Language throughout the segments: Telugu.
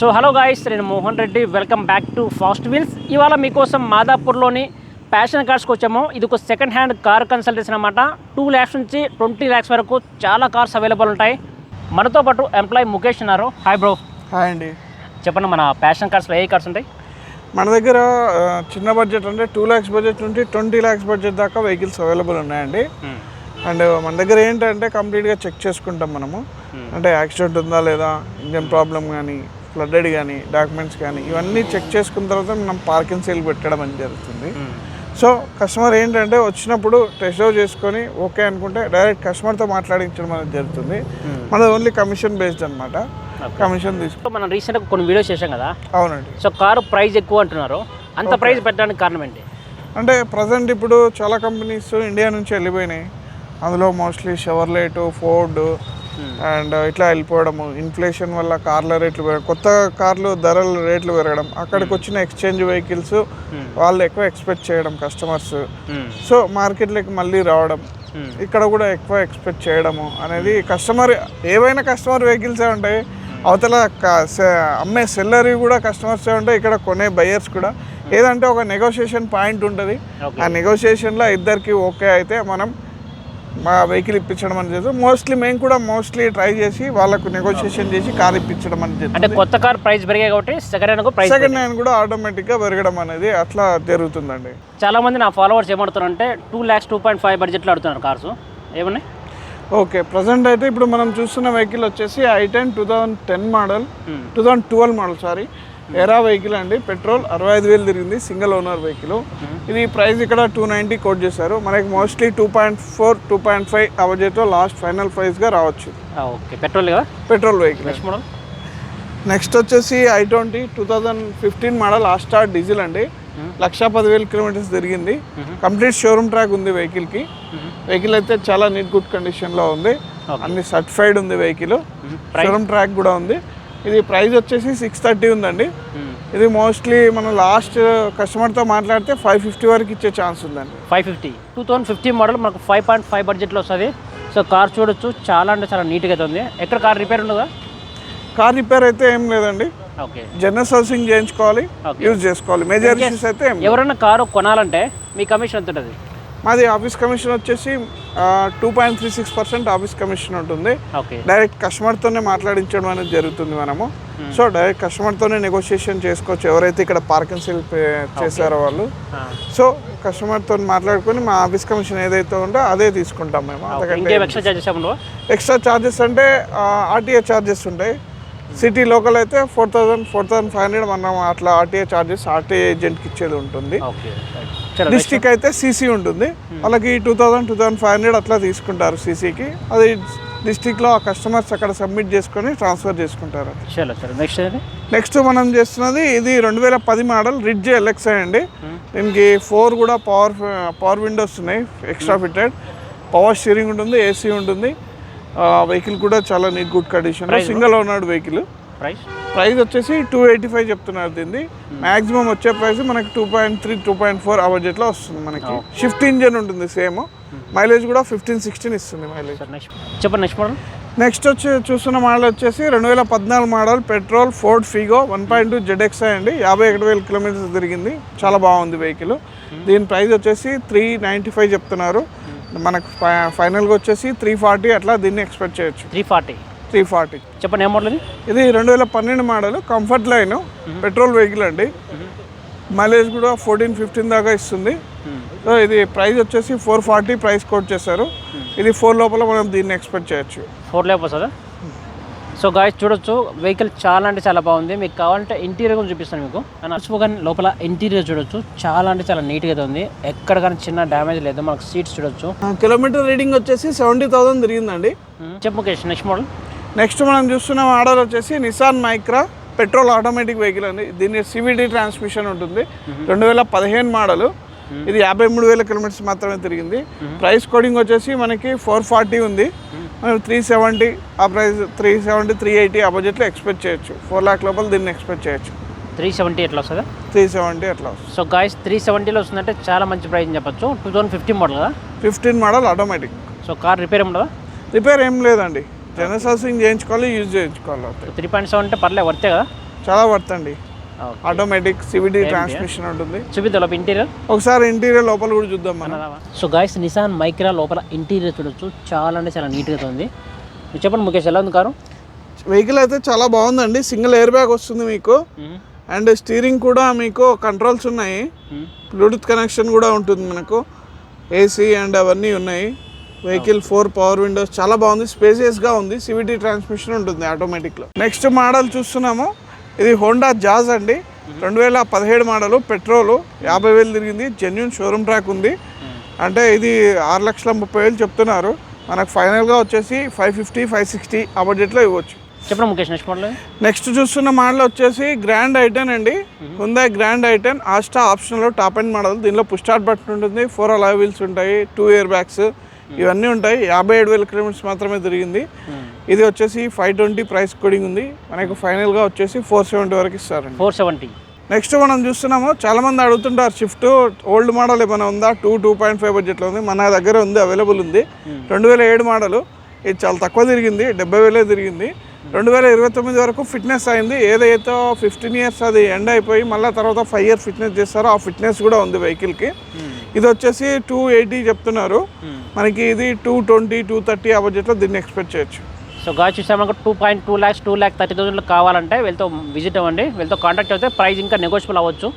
సో హలో గాయస్ నేను Mohan Reddy. Welcome back to fast wheels ఇవాళ మీకోసం మాదాపూర్లోని ప్యాషన్ కార్స్కి వచ్చాము. ఇది ఒక సెకండ్ హ్యాండ్ కార్ కన్సల్టేషన్ అనమాట టూ ల్యాక్స్ నుంచి ట్వంటీ ల్యాక్స్ వరకు చాలా కార్స్ అవైలబుల్ ఉంటాయి. మనతో పాటు ఎంప్లాయ్ ముఖేష్ ఉన్నారు. హాయ్ బ్రో హాయ్ అండి. చెప్పండి మన ప్యాషన్ కార్స్లో ఏ కార్స్ ఉంటాయి? మన దగ్గర చిన్న బడ్జెట్ అంటే టూ ల్యాక్స్ బడ్జెట్ నుండి ట్వంటీ ల్యాక్స్ బడ్జెట్ దాకా వెహికల్స్ అవైలబుల్ ఉన్నాయండి. అండ్ మన దగ్గర ఏంటంటే కంప్లీట్గా చెక్ చేసుకుంటాం మనము. అంటే యాక్సిడెంట్ ఉందా లేదా ఇంజన్ ప్రాబ్లం కానీ ఫ్లడ్డెడ్ కానీ డాక్యుమెంట్స్ కానీ ఇవన్నీ చెక్ చేసుకున్న తర్వాత మనం పార్కింగ్ సేల్ పెట్టడం అని జరుగుతుంది. సో కస్టమర్ ఏంటంటే వచ్చినప్పుడు టెస్ట్ డ్రైవ్ చేసుకొని ఓకే అనుకుంటే డైరెక్ట్ కస్టమర్తో మాట్లాడించడం అనేది జరుగుతుంది. మనది ఓన్లీ కమిషన్ బేస్డ్ అనమాట కమిషన్ తీసుకు మనం రీసెంట్గా కొన్ని వీడియోస్ చేసాం కదా? అవునండి. సో కారు ప్రైస్ ఎక్కువ అంటున్నారు. అంత ప్రైస్ పెట్టడానికి కారణం ఏంటి? అంటే ప్రజెంట్ ఇప్పుడు చాలా కంపెనీస్ ఇండియా నుంచి వెళ్ళిపోయినాయి. అందులో మోస్ట్లీ షవర్లైట్ ఫోర్డ్ అండ్ ఇట్లా వెళ్ళిపోవడము. ఇన్ఫ్లేషన్ వల్ల కార్ల రేట్లు పెరగడం. కొత్త కార్లు ధరల రేట్లు పెరగడం. అక్కడికి వచ్చిన ఎక్స్చేంజ్ వెహికల్స్ వాళ్ళు ఎక్కువ ఎక్స్పెక్ట్ చేయడం కస్టమర్స్ సో మార్కెట్లోకి మళ్ళీ రావడం. ఇక్కడ కూడా ఎక్కువ ఎక్స్పెక్ట్ చేయడము అనేది కస్టమర్ ఏవైనా కస్టమర్ వెహికల్సే ఉంటాయి అవతల అమ్మే సెల్లరీ కూడా కస్టమర్సే ఉంటాయి ఇక్కడ కొనే బయర్స్ కూడా. ఏదంటే ఒక నెగోషియేషన్ పాయింట్ ఉంటుంది. ఆ నెగోషియేషన్లో ఇద్దరికి ఓకే అయితే మనం మా వెహికల్ ఇప్పించడం అని చేస్తాం మోస్ట్లీ మేము కూడా మోస్ట్లీ ట్రై చేసి వాళ్ళకు నెగోషియేషన్ చేసి కార్ ఇప్పించడం అని అంటే చేస్తాం కొత్త కార్ ప్రైస్ పెరిగాయి కాబట్టి second hand price second hand కూడా ఆటోమేటిక్గా పెరగడం అనేది అట్లా జరుగుతుందండి. చాలా మంది నా followers ఏమడుతున్నారంటే two lakhs two point five బడ్జెట్లో ఆడుతున్నారు కార్స్ ఏమన్నాయి ఓకే ప్రజెంట్ అయితే ఇప్పుడు మనం చూస్తున్న వెహికల్ వచ్చేసి i ten two thousand ten model two thousand twelve model sorry era vehicle అండి. పెట్రోల్ అరవై ఐదు వేలు తిరిగింది. Single owner vehicle. ఇది ప్రైస్ ఇక్కడ టూ నైంటీ కోట్ చేశారు. మనకి mostly two point four two point five బడ్జెట్లో లాస్ట్ ఫైనల్ ప్రైస్గా రావచ్చు. ఓకే. పెట్రోల్ కదా? Petrol vehicle. Next model? Next వచ్చేసి i twenty two thousand fifteen model star diesel అండి. లక్ష పదివేల కిలోమీటర్స్ తిరిగింది. కంప్లీట్ షోరూమ్ ట్రాక్ ఉంది వెహికల్కి. వెహికల్ అయితే చాలా నీట్ గుడ్ కండిషన్లో ఉంది. అన్ని సర్టిఫైడ్ ఉంది వెహికల్. షోరూమ్ ట్రాక్ కూడా ఉంది. ఇది ప్రైస్ వచ్చేసి సిక్స్ థర్టీ ఉందండి. ఇది మోస్ట్లీ మనం లాస్ట్ కస్టమర్తో మాట్లాడితే ఫైవ్ ఫిఫ్టీ వరకు ఇచ్చే ఛాన్స్ ఉందండి. Five fifty. Two thousand fifteen model మనకు ఫైవ్ పాయింట్ ఫైవ్ బడ్జెట్లో వస్తుంది. సో కార్ చూడొచ్చు. చాలా అంటే చాలా నీట్గా అయితే ఉంది. ఎక్కడ కార్ రిపేర్ ఉండదా కార్ రిపేర్ అయితే ఏం లేదండి. ఓకే జనరల్ సర్వీసింగ్ చేయించుకోవాలి. యూజ్ చేసుకోవాలి. మేజర్ ఇష్యూస్ అయితే. ఎవరైనా కారు కొనాలంటే మీ కమిషన్ ఎంత ఉంటుంది మాది ఆఫీస్ కమిషన్ వచ్చేసి two point three six percent office commission ఉంటుంది. డైరెక్ట్ కస్టమర్తోనే మాట్లాడించడం అనేది జరుగుతుంది మనము. సో డైరెక్ట్ కస్టమర్తోనే నెగోషియేషన్ చేసుకోవచ్చు. ఎవరైతే ఇక్కడ పార్కింగ్ సేల్ చేశారో వాళ్ళు. సో కస్టమర్తో మాట్లాడుకొని మా ఆఫీస్ కమిషన్ ఏదైతే ఉందో అదే తీసుకుంటాం మేము. ఎక్స్ట్రా చార్జెస్ ఛార్జెస్ అంటే ఆర్టీఏ ఛార్జెస్ ఉంటాయి. సిటీ లోకల్ అయితే four thousand four thousand five hundred మనం అట్లా ఆర్టీఏ ఛార్జెస్ ఆర్టీఏ ఏజెంట్కి ఇచ్చేది ఉంటుంది. డిస్టిక్ అయితే సీసీ ఉంటుంది. వాళ్ళకి two thousand two thousand five hundred అట్లా తీసుకుంటారు సీసీకి అది డిస్టిక్లో ఆ కస్టమర్స్ అక్కడ సబ్మిట్ చేసుకొని ట్రాన్స్ఫర్ చేసుకుంటారు. నెక్స్ట్ మనం చేస్తున్నది ఇది రెండు వేల పది మోడల్ రిడ్జ్ ఎల్ఎక్స్ఐ అండి. దీనికి ఫోర్ కూడా పవర్ పవర్ విండోస్ ఉన్నాయి ఎక్స్ట్రా ఫిట్టెడ్ పవర్ స్టీరింగ్ ఉంటుంది ఏసీ ఉంటుంది. వెహికల్ కూడా చాలా neat good condition single owned vehicle price? Price వచ్చేసి టూ ఎయిటీ ఫైవ్ చెప్తున్నారు దీన్ని. మాక్సిమం వచ్చే ప్రైస్ మనకి two point three two point four ఆ బడ్జెట్లో వస్తుంది మనకి. షిఫ్ట్ ఇంజన్ ఉంటుంది సేమ్. మైలేజ్ కూడా ఫిఫ్టీన్ సిక్స్టీన్ ఇస్తుంది మైలేజ్. నెక్స్ట్ చెప్పండి నెక్స్ట్ మోడల్ నెక్స్ట్ వచ్చి చూస్తున్న మోడల్ వచ్చేసి రెండు వేల పద్నాలుగు model petrol Ford Figo one point two ZXI అండి. యాభై ఒకటి వేల కిలోమీటర్స్ తిరిగింది. చాలా బాగుంది వెహికల్ దీని ప్రైస్ వచ్చేసి త్రీ నైంటీ ఫైవ్ చెప్తున్నారు. మనకు ఫైనల్గా వచ్చేసి త్రీ ఫార్టీ అట్లా దీన్ని ఎక్స్పెక్ట్ చేయొచ్చు. Three forty. Three forty. చెప్పండి ఏ మోడల్ ఇది? ఇది రెండు వేల పన్నెండు model comfort line petrol vehicle అండి. మైలేజ్ కూడా ఫోర్టీన్ ఫిఫ్టీన్ దాకా ఇస్తుంది. సో ఇది ప్రైస్ వచ్చేసి ఫోర్ ఫార్టీ ప్రైస్ కోట్ చేశారు. ఇది ఫోర్ లోపల మనం దీన్ని ఎక్స్పెక్ట్ చేయొచ్చు. ఫోర్ ల్యాక్ వస్తుందా? సో గాయస్ చూడొచ్చు వెహికల్ చాలా అంటే చాలా బాగుంది. మీకు కావాలంటే ఇంటీరియర్ కూడా చూపిస్తాను మీకు. కానీ లోపల ఇంటీరియర్ చూడొచ్చు. చాలా అంటే చాలా నీట్గా ఉంది. ఎక్కడ కానీ చిన్న డ్యామేజ్ లేదు. మనకు సీట్స్ చూడొచ్చు. కిలోమీటర్ రీడింగ్ వచ్చేసి సెవెంటీ థౌసండ్ తిరిగిందండి. చెప్పు ముఖేష్ నెక్స్ట్ మోడల్ నెక్స్ట్ మనం చూస్తున్న మోడల్ వచ్చేసి Nissan Micra petrol automatic vehicle అండి. దీని సివిడి ట్రాన్స్మిషన్ ఉంటుంది. రెండు వేల పదిహేను మోడల్. ఇది యాభై మూడు వేల కిలోమీటర్స్ మాత్రమే తిరిగింది. ప్రైస్ కోడింగ్ వచ్చేసి మనకి ఫోర్ ఫార్టీ ఉంది. మనం త్రీ సెవెంటీ ఆ price three seventy three eighty ఆ బడ్జెట్లో ఎక్స్పెక్ట్ చేయొచ్చు. ఫోర్ ల్యాక్ లోపల దీన్ని ఎక్స్పెక్ట్ చేయొచ్చు. త్రీ సెవెంటీ ఎట్లా వస్తుందా? త్రీ సెవెంటీ అట్లా వస్తుంది? సో గాయస్ త్రీ సెవెంటీలో వస్తుందంటే చాలా మంచి ప్రైస్ చెప్పొచ్చు. టూ థౌసండ్ ఫిఫ్టీన్ మోడల్ కదా? Fifteen model automatic. So car repair ఉండదా రిపేర్ ఏం లేదండి. జనరల్ సర్వీసింగ్ చేయించుకోవాలి యూజ్ చేయించుకోవాలి అవుతాయి త్రీ పాయింట్ సెవెన్ అంటే పర్లే వర్తే కదా? చాలా వర్త్ అండి ఆటోమేటిక్ సివిడి ట్రాన్స్మిషన్ ఉంటుంది. చూపిద్దా లోపల ఇంటీరియర్ ఒకసారి ఇంటీరియర్ లోపల కూడా చూద్దాం మనం. సో గాయస్ నిసాన్ మైక్రా లోపల ఇంటీరియర్ చూడొచ్చు. చాలా అంటే చాలా నీట్గా ఉంది. మీరు చెప్పండి ముఖేష్ ఎలా ఉంది కారు? వెహికల్ అయితే చాలా బాగుందండి. సింగిల్ ఎయిర్ బ్యాగ్ వస్తుంది మీకు. అండ్ స్టీరింగ్ కూడా మీకు కంట్రోల్స్ ఉన్నాయి. బ్లూటూత్ కనెక్షన్ కూడా ఉంటుంది మనకు. ఏసీ అండ్ అవన్నీ ఉన్నాయి. వెహికల్ ఫోర్ పవర్ విండోస్ చాలా బాగుంది. స్పేసియస్గా ఉంది. సివిటీ ట్రాన్స్మిషన్ ఉంటుంది ఆటోమేటిక్లో. నెక్స్ట్ మోడల్ చూస్తున్నాము. ఇది హోండా జాజ్ అండి. రెండు వేల పదిహేడు మోడలు పెట్రోలు యాభై వేలు తిరిగింది. జెన్యున్ షోరూమ్ ట్రాక్ ఉంది. అంటే ఇది ఆరు లక్షల ముప్పై వేలు చెప్తున్నారు. మనకు ఫైనల్గా వచ్చేసి ఫైవ్ ఫిఫ్టీ ఫైవ్ సిక్స్టీ ఆ బడ్జెట్లో ఇవ్వచ్చు. చెప్పండి ముఖేష్ నెక్స్ట్ మోడల్ నెక్స్ట్ చూస్తున్న మోడల్ వచ్చేసి గ్రాండ్ ఐటెన్ అండి. Hyundai grand i ten Asta ఆప్షన్లో టాప్ అండ్ మోడల్. దీనిలో పుష్ స్టార్ట్ బటన్ ఉంటుంది. ఫోర్ అలా వీల్స్ ఉంటాయి. టూ ఇయర్ బ్యాగ్స్ ఇవన్నీ ఉంటాయి. యాభై ఏడు వేల కిలోమీటర్స్ మాత్రమే తిరిగింది. ఇది వచ్చేసి ఫైవ్ ట్వంటీ ప్రైస్ కోడింగ్ ఉంది. మనకు ఫైనల్గా వచ్చేసి ఫోర్ సెవెంటీ వరకు ఇస్తారండి. Four seventy. నెక్స్ట్ మనం చూస్తున్నాము చాలా మంది అడుగుతుంటారు షిఫ్ట్ ఓల్డ్ మోడల్ ఏమైనా ఉందా? టూ టూ పాయింట్ ఫైవ్ బడ్జెట్లో ఉంది. మన దగ్గర ఉంది అవైలబుల్ ఉంది. రెండు వేల ఏడు మోడల్. ఇది చాలా తక్కువ తిరిగింది డెబ్బై వేలే తిరిగింది. రెండు వేల ఇరవై తొమ్మిది వరకు ఫిట్నెస్ అయింది. ఏదైతే ఫిఫ్టీన్ ఇయర్స్ అది ఎండ్ అయిపోయి మళ్ళీ తర్వాత ఫైవ్ ఇయర్ ఫిట్నెస్ చేస్తారో ఆ ఫిట్నెస్ కూడా ఉంది వెహికల్కి. ఇది వచ్చేసి టూ ఎయిటీ చెప్తున్నారు. మనకి ఇది టూ ట్వంటీ టూ థర్టీ ఆ బడ్జెట్లో దీన్ని ఎక్స్పెక్ట్ చేయొచ్చు. సో గా చూసాము two point two lakhs two lakh thirty థౌసండ్లో కావాలంటే వీళ్ళతో విజిట్ అవ్వండి. వీళ్ళతో కాంటాక్ట్ అయితే ప్రైస్ ఇంకా నెగోషియబుల్ అవ్వచ్చు.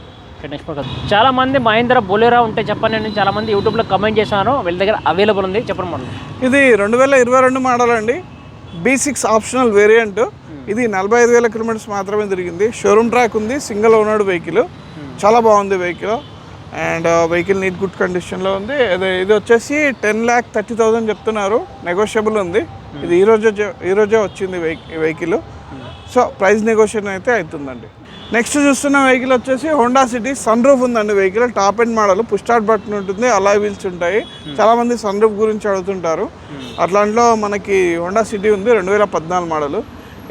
చాలా మంది మహేంద్ర బొలేరా ఉంటే చెప్పండి నేను చాలా మంది యూట్యూబ్లో కమెంట్ చేశాను వీళ్ళ దగ్గర అవైలబుల్ ఉంది. చెప్పండి మోడల్ ఇది రెండు వేల ఇరవై రెండు మోడల్ అండి. బీ సిక్స్ ఆప్షనల్ వేరియంట్ ఇది నలభై ఐదు వేల కిలోమీటర్స్ మాత్రమే తిరిగింది. షోరూమ్ ట్రాక్ ఉంది. సింగిల్ ఓనర్డ్ వెహికల్ చాలా బాగుంది vehicle and vehicle neat good కండిషన్లో ఉంది. ఇది ఇది వచ్చేసి టెన్ ల్యాక్ థర్టీ థౌజండ్ చెప్తున్నారు. నెగోషియబుల్ ఉంది. ఇది ఈ ఈరోజే వచ్చింది వెహికల్ సో ప్రైస్ నెగోషియేషన్ అయితే అవుతుందండి. నెక్స్ట్ చూస్తున్న వెహికల్ వచ్చేసి హోండా సిటీ సన్ రూఫ్ ఉందండి vehicle. Top end model push start button ఉంటుంది అలా వీల్స్ ఉంటాయి. చాలా మంది సన్ రూఫ్ గురించి అడుగుతుంటారు. అట్లాంటిలో మనకి హోండా సిటీ ఉంది రెండు వేల పద్నాలుగు మోడల్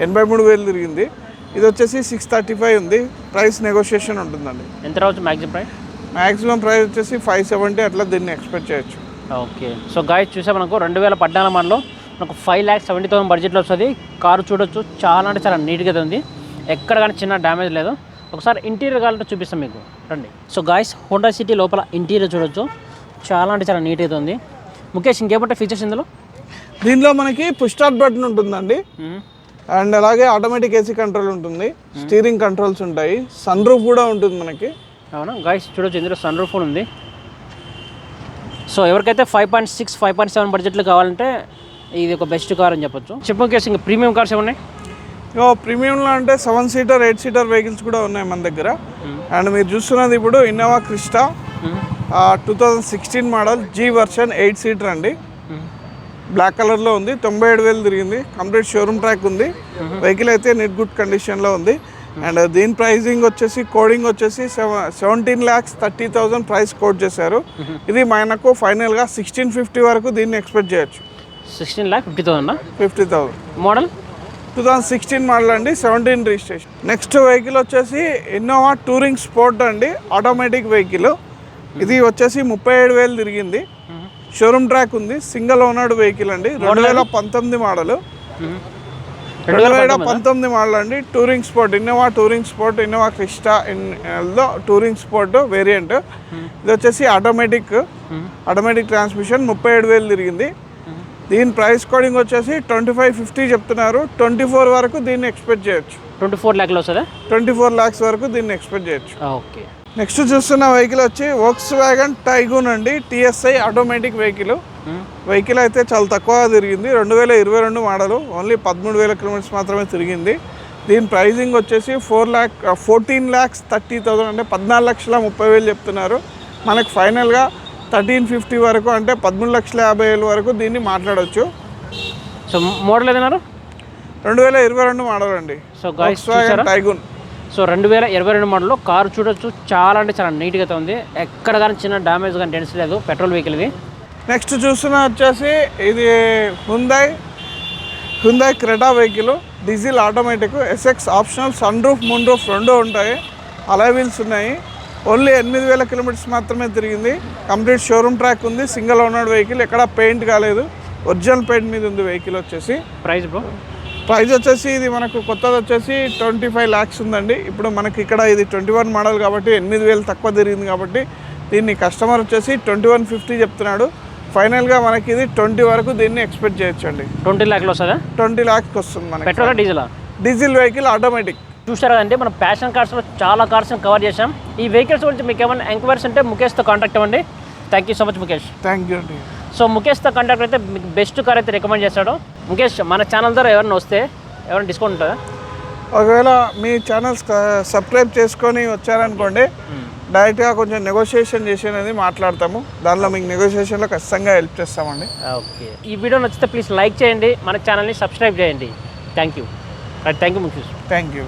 ఎనభై మూడు వేలు తిరిగింది. ఇది వచ్చేసి సిక్స్ థర్టీ ఫైవ్ ఉంది. ప్రైస్ నెగోషియేషన్ ఉంటుందండి. ఎంత రావచ్చు మ్యాక్సిమం ప్రైస్ మ్యాక్సిమం ప్రైస్ వచ్చేసి ఫైవ్ సెవెంటీ అట్లా దీన్ని ఎక్స్పెక్ట్ చేయొచ్చు. ఓకే. సో గాయస్ చూసే మనకు రెండు వేల పద్నాలుగు మనలో మనకు ఫైవ్ ల్యాక్స్ సెవెంటీ థౌసండ్ బడ్జెట్లో వస్తుంది. కారు చూడొచ్చు చాలా అంటే చాలా నీట్గా ఉంది. ఎక్కడ కానీ చిన్న డ్యామేజ్ లేదు. ఒకసారి ఇంటీరియర్ కావాలంటే చూపిస్తాం మీకు. రండి. సో గాయస్ హోండా సిటీ లోపల ఇంటీరియర్ చూడొచ్చు. చాలా అంటే చాలా నీట్గా ఉంది. ముఖేష్ ఇంకేమంటే ఫీచర్స్ ఇందులో? దీనిలో మనకి పుష్ స్టార్ట్ బటన్ ఉంటుందండి. అండ్ అలాగే ఆటోమేటిక్ ఏసీ కంట్రోల్ ఉంటుంది. స్టీరింగ్ కంట్రోల్స్ ఉంటాయి. సన్ రూఫ్ కూడా ఉంటుంది మనకి. అవునా? గాయస్ చూడొచ్చు ఇందులో సన్ రూఫ్ ఉంది. సో ఎవరికైతే five point six five point seven బడ్జెట్లో కావాలంటే ఇది ఒక బెస్ట్ కార్ అని చెప్పొచ్చు. చెప్పు ముఖేష్ ఇంకా ప్రీమియం కార్స్ ఏమున్నాయి? ప్రీమియంలో అంటే seven seater eight seater vehicles కూడా ఉన్నాయి మన దగ్గర. అండ్ మీరు చూస్తున్నది ఇప్పుడు Innova Crysta two thousand sixteen model G version eight seater అండి. బ్లాక్ కలర్లో ఉంది తొంభై ఏడు వేలు తిరిగింది. కంప్లీట్ షోరూమ్ ట్రాక్ ఉంది. వెహికల్ అయితే నెట్ గుడ్ కండిషన్లో ఉంది. అండ్ దీని ప్రైజింగ్ వచ్చేసి కోడింగ్ వచ్చేసి seventeen lakhs thirty thousand price quote చేశారు. ఇది మనకు ఫైనల్గా సిక్స్టీన్ ఫిఫ్టీ వరకు దీన్ని ఎక్స్పెక్ట్ చేయొచ్చు. Sixteen lakh fifty thousand fifty thousand model two thousand sixteen model అండి సెవెంటీన్ రిజిస్ట్రేషన్ నెక్స్ట్ వెహికల్ వచ్చేసి ఇన్నోవా టూరింగ్ స్పోర్ట్ అండి ఆటోమేటిక్ వెహికల్ ఇది వచ్చేసి ముప్పై ఏడు వేలు తిరిగింది. షోరూమ్ ట్రాక్ ఉంది సింగిల్ ఓనర్డ్ వెహికల్ అండి రెండు వేల పంతొమ్మిది మోడల్ రెండు వేల పంతొమ్మిది మోడల్ అండి touring sport Innova touring sport Innova Crysta లో టూరింగ్ స్పోర్ట్ వేరియంట్ ఇది వచ్చేసి ఆటోమేటిక్ ఆటోమేటిక్ ట్రాన్స్మిషన్ ముప్పై ఏడు వేలు తిరిగింది. దీని ప్రైస్ కోడింగ్ వచ్చేసి ట్వంటీ ఫైవ్ ఫిఫ్టీ చెప్తున్నారు. ట్వంటీ ఫోర్ వరకు దీన్ని ఎక్స్పెక్ట్ చేయొచ్చు. ట్వంటీ ఫోర్ ల్యాక్లో వస్తుందా? ట్వంటీ ఫోర్ ల్యాక్స్ వరకు దీన్ని ఎక్స్పెక్ట్ చేయొచ్చు. ఓకే. నెక్స్ట్ చూస్తున్న వెహికల్ వచ్చి వోక్స్ వ్యాగన్ టైగూన్ అండి టీఎస్ఐ ఆటోమేటిక్ వెహికల్ వెహికల్ అయితే చాలా తక్కువ తిరిగింది. రెండు వేల ఇరవై రెండు మోడలు ఓన్లీ పదమూడు వేల కిలోమీటర్స్ మాత్రమే తిరిగింది. దీని ప్రైజింగ్ వచ్చేసి four lakh fourteen lakhs thirty thousand అంటే పద్నాలుగు లక్షల ముప్పై వేలు చెప్తున్నారు. మనకు ఫైనల్గా థర్టీన్ ఫిఫ్టీ వరకు అంటే పదమూడు లక్షల యాభై వేలు వరకు దీన్ని మాట్లాడవచ్చు సో మోడల్ ఏదన్నారు రెండు వేల ఇరవై రెండు మోడల్ అండి. సో టైగూన్ సో రెండు వేల ఇరవై రెండు మోడల్లో కారు చూడొచ్చు చాలా అంటే చాలా నీట్గా ఉంది. ఎక్కడ కానీ చిన్న డ్యామేజ్ కానీ డెన్స్ లేదు పెట్రోల్ వెహికల్ ఇది నెక్స్ట్ చూస్తున్న వచ్చేసి ఇది Hyundai Hyundai Creta vehicle diesel automatic SX optional sun roof moon roof రెండు ఉంటాయి. అలా వీల్స్ ఉన్నాయి. ఓన్లీ ఎనిమిది వేల కిలోమీటర్స్ మాత్రమే తిరిగింది. కంప్లీట్ షోరూమ్ ట్రాక్ ఉంది. Single owned vehicle. ఎక్కడ పెయింట్ కాలేదు. ఒరిజినల్ పెయింట్ మీద ఉంది వెహికల్ వచ్చేసి. Price bro? ప్రైస్ వచ్చేసి ఇది మనకు కొత్తది వచ్చేసి ట్వంటీ ఫైవ్ ల్యాక్స్ ఉందండి. ఇప్పుడు మనకి ఇక్కడ ఇది ట్వంటీ వన్ మోడల్ కాబట్టి ఎనిమిది వేలు తక్కువ తిరిగింది కాబట్టి దీన్ని కస్టమర్ వచ్చేసి ట్వంటీ వన్ ఫిఫ్టీ చెప్తున్నాడు. ఫైనల్గా మనకి ఇది ట్వంటీ వరకు దీన్ని ఎక్స్పెక్ట్ చేయొచ్చు అండి ట్వంటీ ల్యాక్లో వస్తుందా? ట్వంటీ ల్యాక్స్కి వస్తుంది మనకి. పెట్రోలా డీజిలా? Diesel vehicle automatic. చూసారు కదండి మనం ప్యాషన్ కార్స్లో చాలా కార్స్ని కవర్ చేసాం ఈ వెహికల్స్ గురించి మీకు ఏమైనా ఎంక్వైరీస్ ఉంటే ముఖేష్తో కాంటాక్ట్ అవ్వండి. Thank you so much Mukesh. Thank you అండి. సో ముఖేష్తో కాంటాక్ట్ అయితే మీకు బెస్ట్ కార్ అయితే రికమెండ్ చేస్తాడు ముఖేష్ మన ఛానల్ ద్వారా ఎవరైనా వస్తే ఎవరైనా డిస్కౌంట్ ఉంటుందా? ఒకవేళ మీ ఛానల్స్ సబ్స్క్రైబ్ చేసుకొని వచ్చారనుకోండి డైరెక్ట్గా కొంచెం నెగోషియేషన్ చేసేది మాట్లాడతాము. దానిలో మీకు నెగోషియేషన్లో ఖచ్చితంగా హెల్ప్ చేస్తామండి. ఓకే. ఈ వీడియో నచ్చితే ప్లీజ్ లైక్ చేయండి. మన ఛానల్ని సబ్స్క్రైబ్ చేయండి. Thank you thank you Mukesh. Thank you